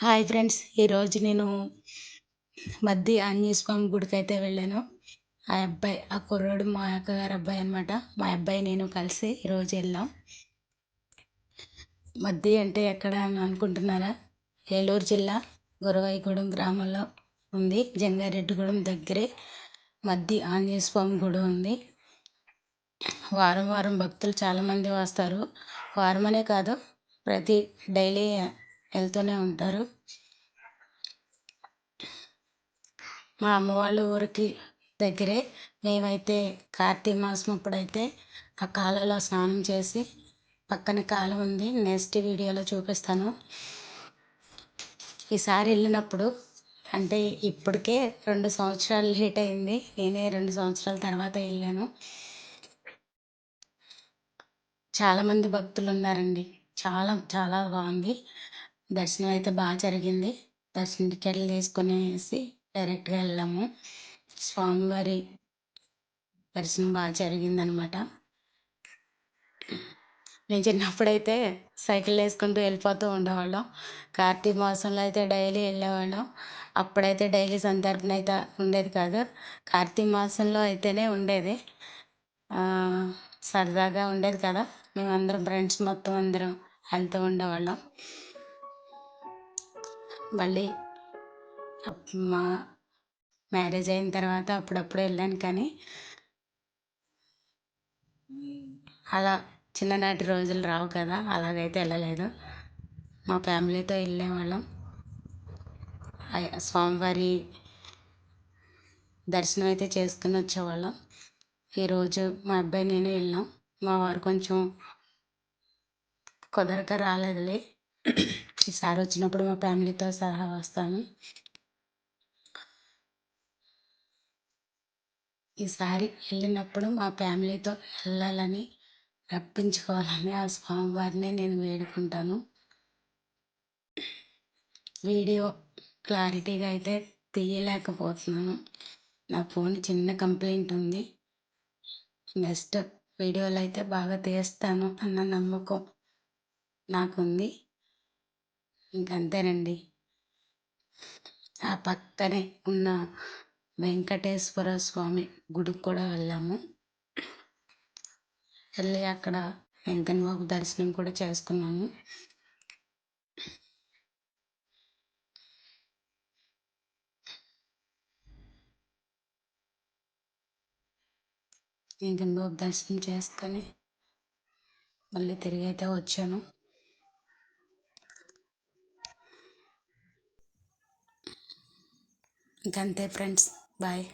Hi friends ఈరోజు నేను మధ్య ఆంజనేయ స్వామి గుడికి అయితే వెళ్ళాను. ఆ అబ్బాయి ఆ కుర్రాడు మా అక్కగారు అబ్బాయి అనమాట మా అబ్బాయి నేను కలిసి ఈరోజు వెళ్ళాం. మధ్య అంటే ఎక్కడ అని అనుకుంటున్నారా? ఏలూరు జిల్లా గురవాయిగూడెం గ్రామంలో ఉంది. జంగారెడ్డిగూడెం దగ్గరే మధ్య ఆంజనేయ స్వామి గుడి ఉంది. వారం వారం భక్తులు చాలామంది వస్తారు. వారమనే కాదు ప్రతి డైలీ వెళ్తూనే ఉంటారు. మా అమ్మ వాళ్ళ ఊరికి దగ్గరే మేమైతే కార్తీక మాసం అప్పుడైతే ఆ కాలువలో స్నానం చేసి పక్కన కాలువ ఉంది. నెక్స్ట్ వీడియోలో చూపిస్తాను. ఈసారి వెళ్ళినప్పుడు అంటే ఇప్పటికే రెండు సంవత్సరాలు లేట్ అయింది. నేనే రెండు సంవత్సరాల తర్వాత వెళ్ళాను. చాలామంది భక్తులు ఉన్నారండి. చాలా చాలా బాగుంది. దర్శనం అయితే బాగా జరిగింది. దర్శనం టికెట్లు తీసుకునేసి డైరెక్ట్గా వెళ్ళాము. స్వామివారి దర్శనం బాగా జరిగిందనమాట. నేను చిన్నప్పుడైతే సైకిల్ వేసుకుంటూ వెళ్ళిపోతూ ఉండేవాళ్ళం. కార్తీక మాసంలో అయితే డైలీ వెళ్ళేవాళ్ళం. అప్పుడైతే డైలీ సందర్భన అయితే ఉండేది కాదు. కార్తీక మాసంలో అయితేనే ఉండేది. సరదాగా ఉండేది కదా. మేమందరం ఫ్రెండ్స్ మొత్తం అందరం వెళ్తూ ఉండేవాళ్ళం. మళ్ళీ మా మ్యారేజ్ అయిన తర్వాత అప్పుడప్పుడు వెళ్ళాను కానీ అలా చిన్ననాటి రోజులు రావు కదా అలాగైతే వెళ్ళలేదు. మా ఫ్యామిలీతో వెళ్ళేవాళ్ళం స్వామివారి దర్శనం అయితే చేసుకుని వచ్చేవాళ్ళం. ఈరోజు మా అబ్బాయి నేను వెళ్ళాం. మా వారు కొంచెం కుదరక రాలేదులే. ఈసారి వచ్చినప్పుడు మా ఫ్యామిలీతో సహా వస్తాను ఈసారి వెళ్ళినప్పుడు మా ఫ్యామిలీతో వెళ్ళాలని రప్పించుకోవాలని ఆ స్వామివారిని నేను వేడుకుంటాను. వీడియో క్లారిటీగా అయితే తీయలేకపోతున్నాను. నా ఫోన్ చిన్న కంప్లైంట్ ఉంది. నెక్స్ట్ వీడియోలు అయితే బాగా తీస్తాను అన్న నమ్మకం నాకుంది. ఇంకంతేనండి. ఆ పక్కనే ఉన్న వెంకటేశ్వర స్వామి గుడికి కూడా వెళ్ళాము. వెళ్ళి అక్కడ వెంకన్న బాబు దర్శనం కూడా చేసుకున్నాము. వెంకన్న బాబు దర్శనం చేసుకొని మళ్ళీ తిరిగి అయితే వచ్చాను. ఇంకంతే ఫ్రెండ్స్. బాయ్.